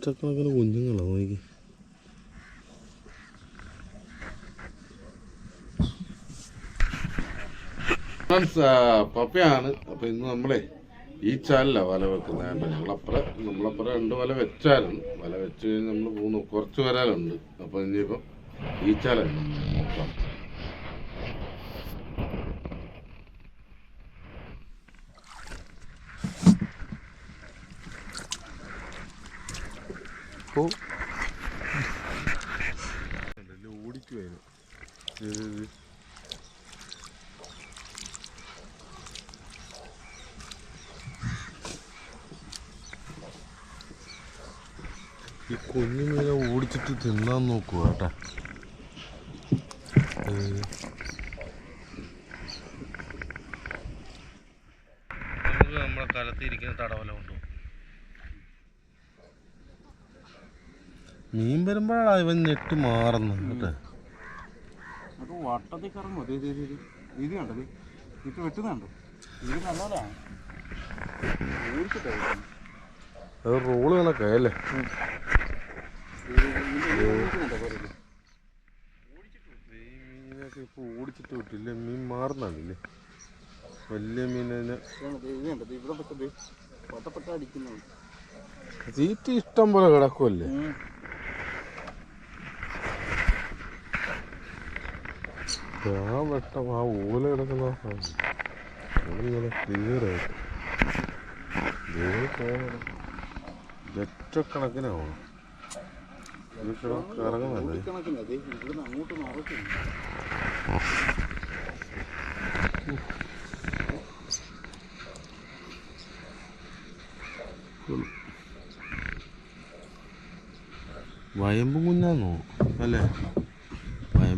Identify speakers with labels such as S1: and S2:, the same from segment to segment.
S1: ലക്ഷക്കണക്കിന് കുഞ്ഞുങ്ങളാണ് നോക്കി. പപ്പയാണ്. അപ്പൊ ഇന്ന് നമ്മളെ ഈ ചാലില വല വെക്കുന്നത്. കേട്ടോ ഞങ്ങളപ്പുറം രണ്ട് വല വെച്ചായിരുന്നു വല വെച്ച് കഴിഞ്ഞ് നമ്മൾ പോകുന്നു കുറച്ച് വരാലുണ്ട് അപ്പൊ ഇനിയിപ്പം ഈ ചാലാണ് നോക്കാം ഓടിക്കുവായിരുന്നു ഈ കുഞ്ഞു മീനെ ഓടിച്ചിട്ട് തിന്നാൻ നോക്കുക കേട്ടാ. നമുക്ക് നമ്മുടെ കലത്തിരിക്കുന്ന തടവല കൊണ്ടു മീൻ വരുമ്പോഴാണ് ഇവൻ നെറ്റ് മാറുന്നത് കേട്ടോ.
S2: അത് വട്ടത്തിൽ കറങ്ങും. ഇത് ഇത് ഇത് ഇത് കണ്ടത് ഇത് വെട്ടുന്നുണ്ട്. ഇത് നല്ലതാണ് ഓടിച്ചിട്ടേ
S1: അത് റോൾ കണക്കാ അല്ലേ? മീനൊക്കെ ഇപ്പൊ ഓടിച്ചിട്ട് വിട്ടില്ല. മീൻ മാറുന്നില്ലേ വലിയ മീനെ
S2: ഇത് കണ്ടത് ഇവിടെ പെട്ടത് വട്ടപ്പെട്ട അടിക്കുന്നത്
S1: തീറ്റ ഇഷ്ടം പോലെ കിടക്കുമല്ലേ ആ വെട്ടം ആ ഓല കിടക്കുന്ന ലക്ഷക്കണക്കിനാവണം ഇറങ്ങുന്നല്ലേ വയമ്പ് കുഞ്ഞാന്നോ? അല്ലേ?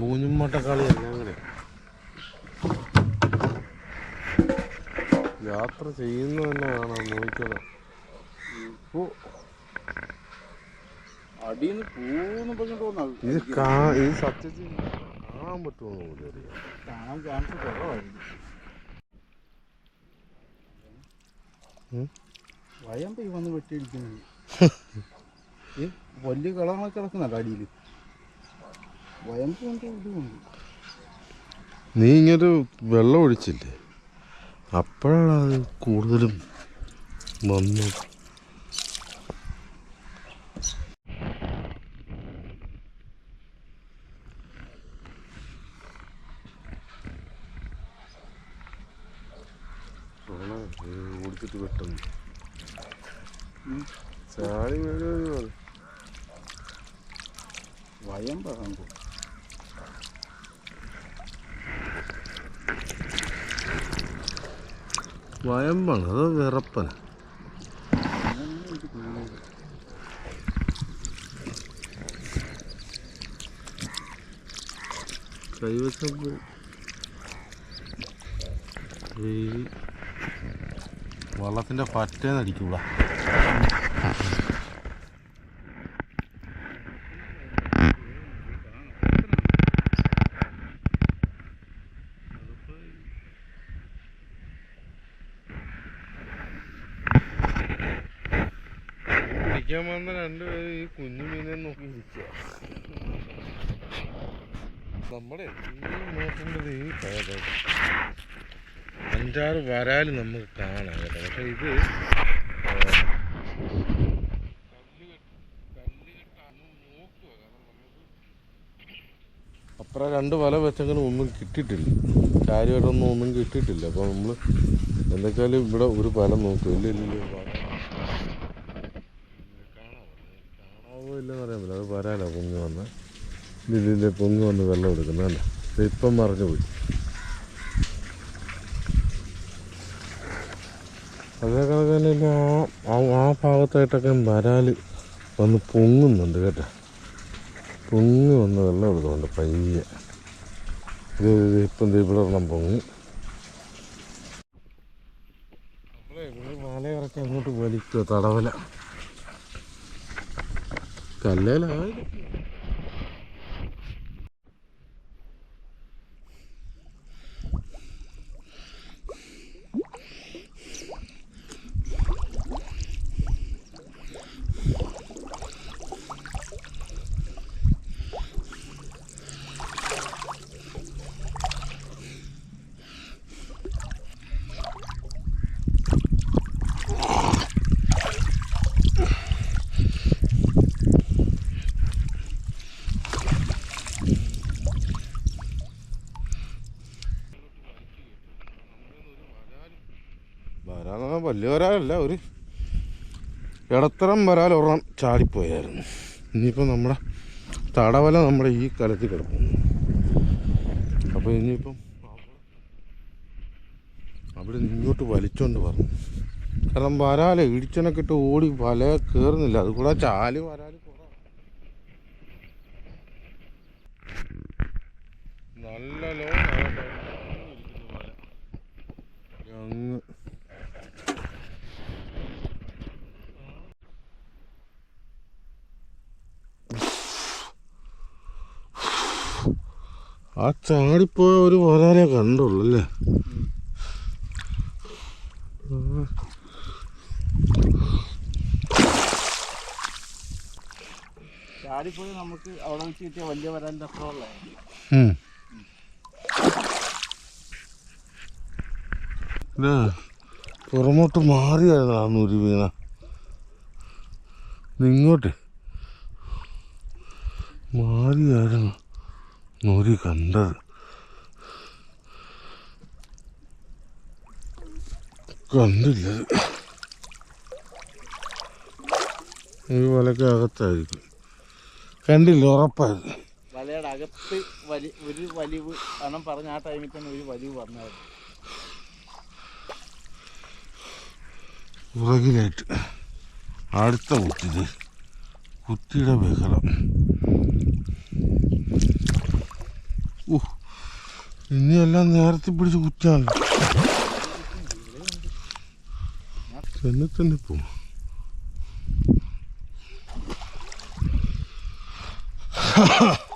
S1: കുഞ്ഞും മട്ടക്കാളി എല്ലാം കൂടെ യാത്ര ചെയ്യുന്ന തന്നെ കാണാം നോക്കണം ഇത് കാ ഇത് സത്യത്തിൽ കാണാൻ പറ്റുമോ പോലും അറിയാം
S2: കാണാൻ ചാൻസ് കുറവായിരിക്കും.
S1: ഉം.
S2: വയമ്പ ഈ വന്ന് വെട്ടിയടിക്കുന്നത് ഈ വലിയ കളങ്ങളൊക്കെ കിടക്കുന്നുണ്ട് അടിയിൽ
S1: നീ ഇങ്ങനെ വെള്ളം ഒഴിച്ചില്ലേ? അപ്പോഴാണ് അത് കൂടുതലും വന്നു. ഓടിച്ചിട്ട് പെട്ടെന്ന് വീഴുക
S2: വയമ്പാണ്
S1: വയമ്പാണ് അത് വിറപ്പന. കൈവശം വെയിൽ വള്ളത്തിന്റെ പറ്റേന്ന് പിടിക്കാൻ വന്ന രണ്ടുപേരും ഈ കുഞ്ഞു മീനെ നോക്കി നമ്മുടെ നോക്കേണ്ടത് ഈ കയറ് അഞ്ചാറ് വരാൽ നമുക്ക് കാണാം കേട്ടോ. പക്ഷെ ഇത് അപ്പുറം രണ്ട് വല വെച്ചെങ്കിലും ഒന്നും കിട്ടിയിട്ടില്ല. കാര്യമായിട്ടൊന്നും ഒന്നും കിട്ടിയിട്ടില്ല. അപ്പോൾ നമ്മൾ എന്തൊക്കെയാലും ഇവിടെ ഒരു വല നോക്കും. ഇല്ല ഇല്ല ഇല്ല വല. കാണാവോ ഇല്ലെന്ന് അറിയാൻ പറ്റില്ല അത് വരാലോ പൊങ്ങി വന്ന് ഇതിൽ പൊങ്ങ് വന്ന് വെള്ളം എടുക്കുന്നതല്ല ഇപ്പം മറിഞ്ഞു പോയി. അതേ കണക്ക് തന്നെ ഇല്ല ആ ഭാഗത്തായിട്ടൊക്കെ വരാൽ വന്ന് പൊങ്ങുന്നുണ്ട് കേട്ടോ. പൊങ്ങി വന്ന് വെള്ളം എടുക്കുന്നുണ്ട് പയ്യെ. ഇത് ഇപ്പം ഇവിടെ പൊങ്ങി. ഇറക്കി അങ്ങോട്ട് വലിക്കുക തടവല. കല്ലേലായിരിക്കും വലിയ വരാലല്ല ഒരു ഇടത്തരം വരാൽ ഒരെണ്ണം ചാടിപ്പോയായിരുന്നു. ഇനിയിപ്പോൾ നമ്മുടെ തടവല നമ്മുടെ ഈ കലത്തിൽ കിടക്കുന്നു. അപ്പോൾ ഇനിയിപ്പം അവിടെ ഇങ്ങോട്ട് വലിച്ചോണ്ട് പറഞ്ഞു കാരണം വരാല ഇടിച്ചനൊക്കെ ഇട്ട് ഓടി വല കയറുന്നില്ല അതുകൂടെ ചാൽ വരാൽ ആ ചാടിപ്പോയ ഒരു വരാനെ കണ്ടുള്ളൂ അല്ലേ?
S2: ചാടിപ്പോയി നമുക്ക് അവിടെ വെച്ച് കിട്ടിയ വലിയ വരാന്റെ അപ്പുറമുള്ള
S1: പുറമോട്ട് മാറിയായിരുന്നു ആ നൂരി വീണ. ഇങ്ങോട്ട്. മാറിയായിരുന്നു നൂരി കണ്ടത് കണ്ടില്ല. ഈ വലക്ക് അകത്തായിരിക്കും. കണ്ടില്ല ഉറപ്പായിരുന്നു.
S2: വലയുടെ അകത്ത് വലി ഒരു വലിവ് കാരണം പറഞ്ഞ ആ ടൈമിൽ തന്നെ ഒരു വലിവ് വന്നായിരുന്നു.
S1: പുറകിലായിട്ട് അടുത്ത കുത്തിത് കുത്തിയുടെ ബഹളം. ഇനിയെല്ലാം നേരത്തെ പിടിച്ച് കുറ്റാണ് തന്നെ തന്നെ പോവും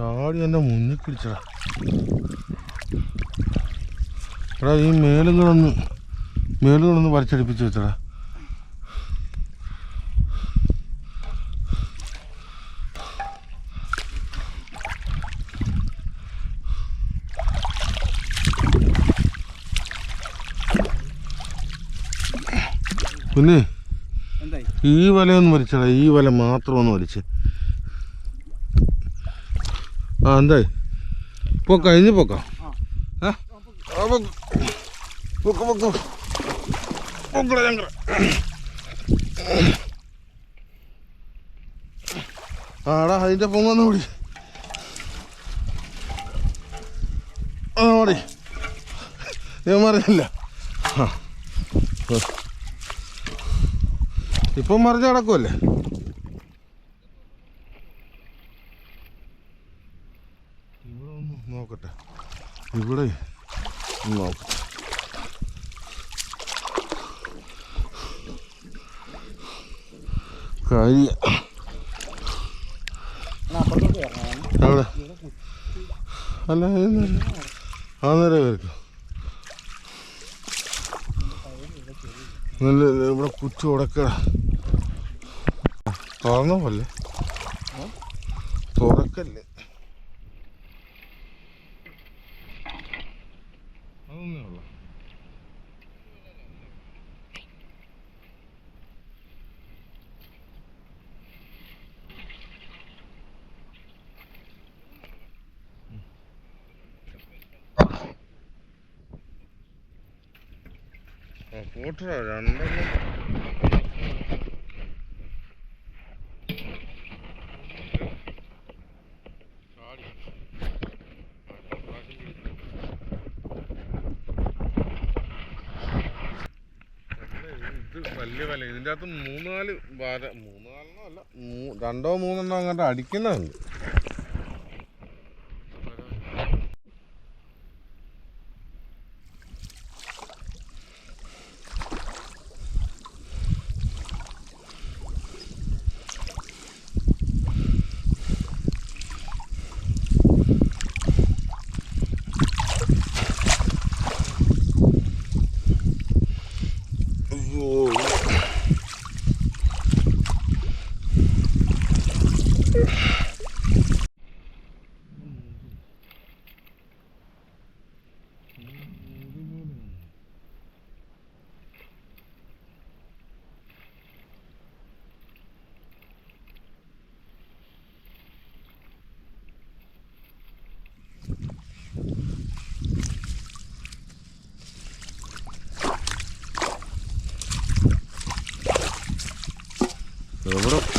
S1: ചാടി എന്റെ മുന്നിൽ പിടിച്ചടാ. എടാ ഈ മേലും കൂടെ ഒന്ന് മേലും കൂടെ ഒന്ന് വരച്ചടിപ്പിച്ച് വെച്ചടാ. പിന്നെ ഈ വലയൊന്നും വലിച്ചടാ ഈ വല മാത്രം ഒന്ന് വലിച്ച് ആ എന്തായി പൊക്ക ഇനി പൊക്ക പൊക്ക്. പൊക്ക്. പൊക്കടാ. ആടാ അതിന്റെ പൊങ്ങൊന്നും കൂടി ആ ഓടി ഞാൻ. ആ. ഇപ്പം മറിഞ്ഞ് കിടക്കുമല്ലേ ഇവിടെ ഒന്ന് നോക്കട്ടെ ഇവിടെ നോക്കട്ടെ കാര്യം അവിടെ അല്ല. ആ നേരം നല്ല ഇവിടെ കുറ്റി ഉടക്കട. തുറന്നോ അല്ലേ തുറക്കല്ലേ? ആ പോട്ടറ രണ്ടെണ്ണം വലിയ അകത്ത് മൂന്നാൽ വര മൂന്നാലെണ്ണോ അല്ല രണ്ടോ മൂന്നെണ്ണോ അങ്ങോട്ട് അടിക്കുന്നുണ്ട്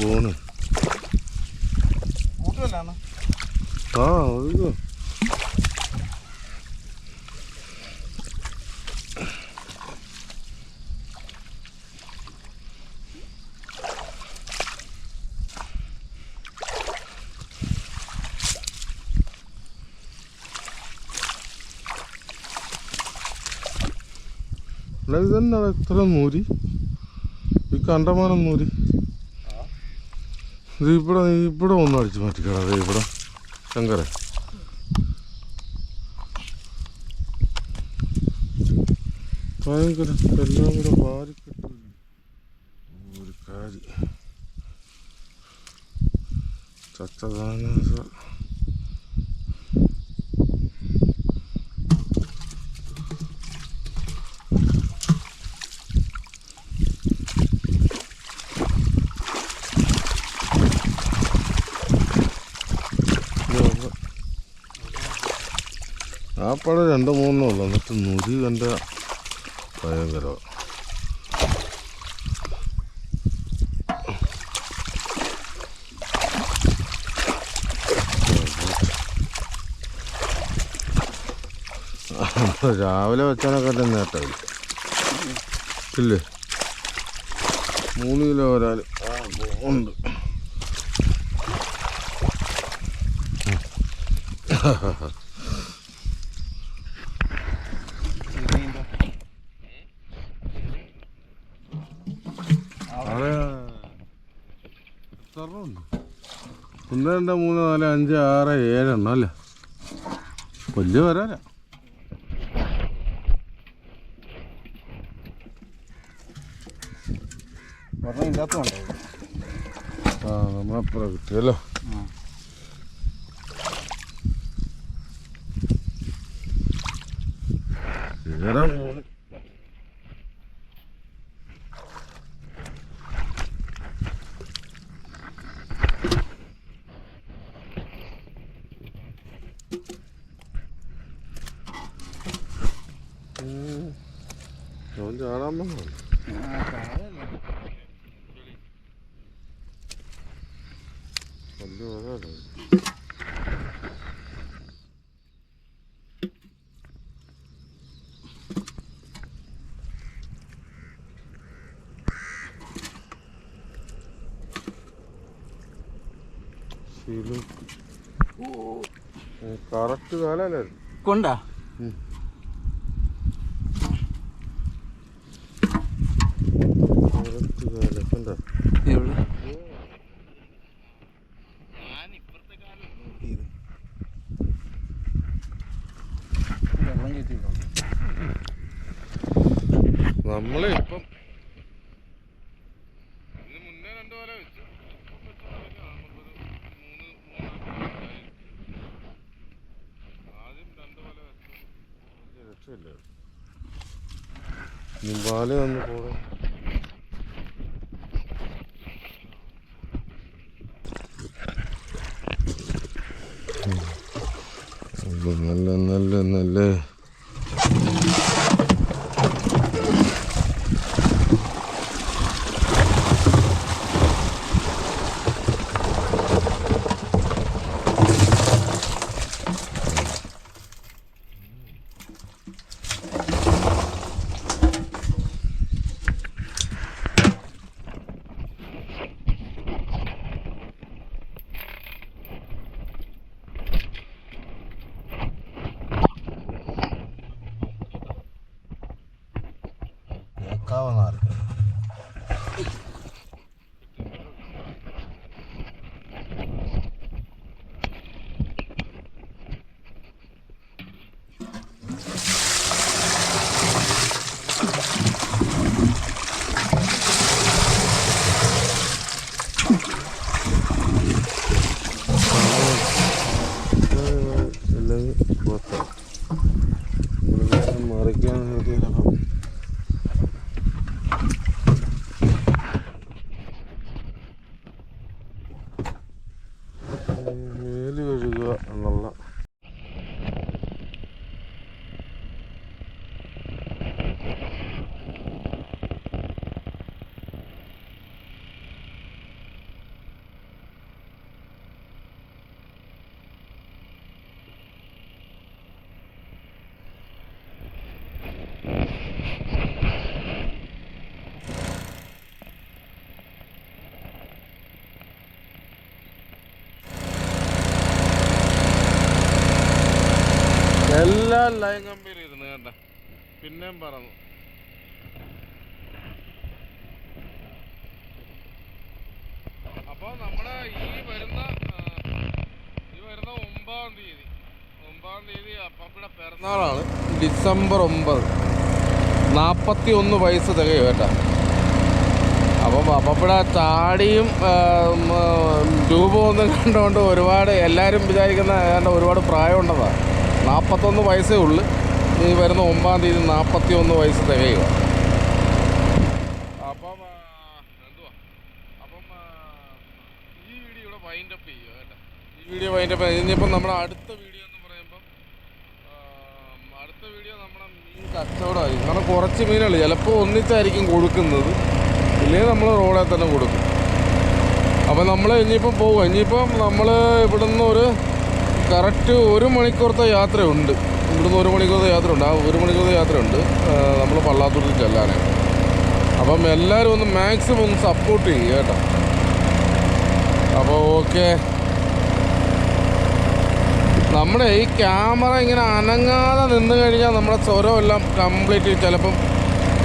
S1: പോണ്. ആ ഒഴുകോ ഇവിടെ ഇതെന്നാണ് ഇത്ര ഈ കണ്ടമാനം നൂരി ഇത് ഇവിടെ ഇവിടെ ഒന്ന് അടിച്ചു മാറ്റിക്കട. ഇവിടെ. ശങ്കര ഭയങ്കര എല്ലാം കൂടെ വാരിക്കെട്ടു ഒരു കാര്യം. ചത്തതാണ് ആ പടം രണ്ടു മൂന്നേ ഉള്ളു. എന്നിട്ട് നുരി കണ്ട ഭയങ്കര. രാവിലെ വെച്ചാനൊക്കെ തന്നെ നേട്ടമില്ല ഇല്ലേ? മൂന്ന് കിലോ വരാൽ ഉണ്ട്. അവിടെ എത്ര ഉണ്ട് ഒന്ന് രണ്ട് മൂന്ന് നാല് അഞ്ച് ആറ് ഏഴെണ്ണം അല്ലേ? വലിയ
S2: ഇല്ലാത്തതുണ്ടോ
S1: ആ നമ്മളപ്പുറം കിട്ടിയല്ലോ ഏറെ മൂന്ന് കറക്റ്റ് കാലല്ലേ
S2: കൊണ്ടാ
S1: കറക്റ്റ് കാലം കണ്ടോ
S2: എവിടെ വെള്ളം കയറ്റി
S1: നമ്മളെ ഇപ്പം ഇതിന് മുന്നേ രണ്ട് വല വെച്ചു ആദ്യം രണ്ട് വല വെച്ചു വലിയ രക്ഷയില്ല വാല വന്ന് പോകാം എല്ലാ ലൈൻ കമ്പിയിൽ ഇരുന്ന് കേട്ട. പിന്നെയും പറന്നു അപ്പോൾ നമ്മുടെ ഈ വരുന്ന ഈ വരുന്ന ഒമ്പതാം തീയതി ഒമ്പതാം തീയതി അപ്പയുടെ പിറന്നാളാണ്. ഡിസംബർ ഒമ്പത്. നാൽപ്പത്തി ഒന്ന് വയസ്സ് തികയും കേട്ടാ. അപ്പം അപ്പപ്പിടെ താടിയും രൂപമൊന്നും കണ്ടുകൊണ്ട് ഒരുപാട് എല്ലാവരും വിചാരിക്കുന്ന ഏതാണ്ട് ഒരുപാട് പ്രായമുണ്ടെന്നാണ് നാൽപ്പത്തൊന്ന് വയസ്സേ ഉള്ളു. ഈ വരുന്ന ഒമ്പതാം തീയതി നാൽപ്പത്തി ഒന്ന് വയസ്സ് തികയുക. അപ്പം എന്തുവാ? അപ്പം ഈ വീഡിയോ ഇവിടെ വൈൻഡ് അപ്പ് ചെയ്യുക കേട്ടോ. ഈ വീഡിയോ വൈൻഡ് അപ്പ് ഇനിയിപ്പം നമ്മുടെ അടുത്ത വീഡിയോ എന്ന് പറയുമ്പം അടുത്ത വീഡിയോ നമ്മുടെ മീൻ കച്ചവടമായിരിക്കും. കാരണം കുറച്ച് മീനുകൾ ചിലപ്പോൾ ഒന്നിച്ചായിരിക്കും കൊടുക്കുന്നത്. ഇല്ലെങ്കിൽ നമ്മൾ റോഡിൽ തന്നെ കൊടുക്കും. അപ്പം നമ്മൾ ഇനിയിപ്പം പോകുക ഇനിയിപ്പം നമ്മൾ ഇവിടുന്ന് ഒരു കറക്റ്റ് ഒരു മണിക്കൂറത്തെ യാത്രയുണ്ട്. ഇവിടുന്ന് ഒരു മണിക്കൂറത്തെ യാത്രയുണ്ട്. ആ ഒരു മണിക്കൂറത്തെ യാത്രയുണ്ട്. നമ്മൾ പള്ളാത്തൂരിൽ ചെല്ലാനാണ് അപ്പം എല്ലാവരും ഒന്ന് മാക്സിമം ഒന്ന് സപ്പോർട്ട് ചെയ്യുക കേട്ടോ. അപ്പോൾ ഓക്കെ. നമ്മുടെ ഈ ക്യാമറ ഇങ്ങനെ അനങ്ങാതെ നിന്ന് കഴിഞ്ഞാൽ നമ്മുടെ സ്വരം എല്ലാം കംപ്ലീറ്റ് ചിലപ്പം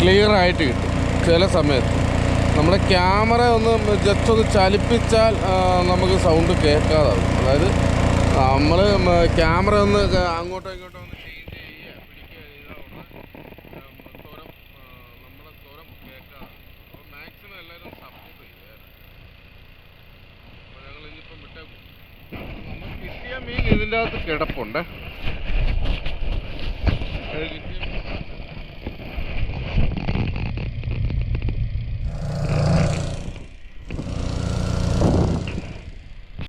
S1: ക്ലിയർ ആയിട്ട് കിട്ടും. ചില സമയത്ത്. നമ്മുടെ ക്യാമറ ഒന്ന് ജസ്റ്റ് ഒന്ന് ചലിപ്പിച്ചാൽ നമുക്ക് സൗണ്ട് കേൾക്കാതാവും അതായത് നമ്മൾ ക്യാമറ ഒന്ന് അങ്ങോട്ടും ഇങ്ങോട്ടോ ഒന്ന് ചേഞ്ച് ചെയ്യുക പിടിക്കുക ചെയ്താൽ സ്വരം ആ, നമ്മുടെ സ്വരം കേൾക്കാതാവും അപ്പോൾ മാക്സിമം എല്ലാവരും സപ്പോർട്ട് ചെയ്യുക. അപ്പോൾ ഞങ്ങൾ ഇനിയിപ്പം വിട്ടേക്കും നമുക്ക് കിട്ടിയ മീൻ ഇതിന്റെ അകത്ത് കിടപ്പുണ്ട്. കിട്ടിയ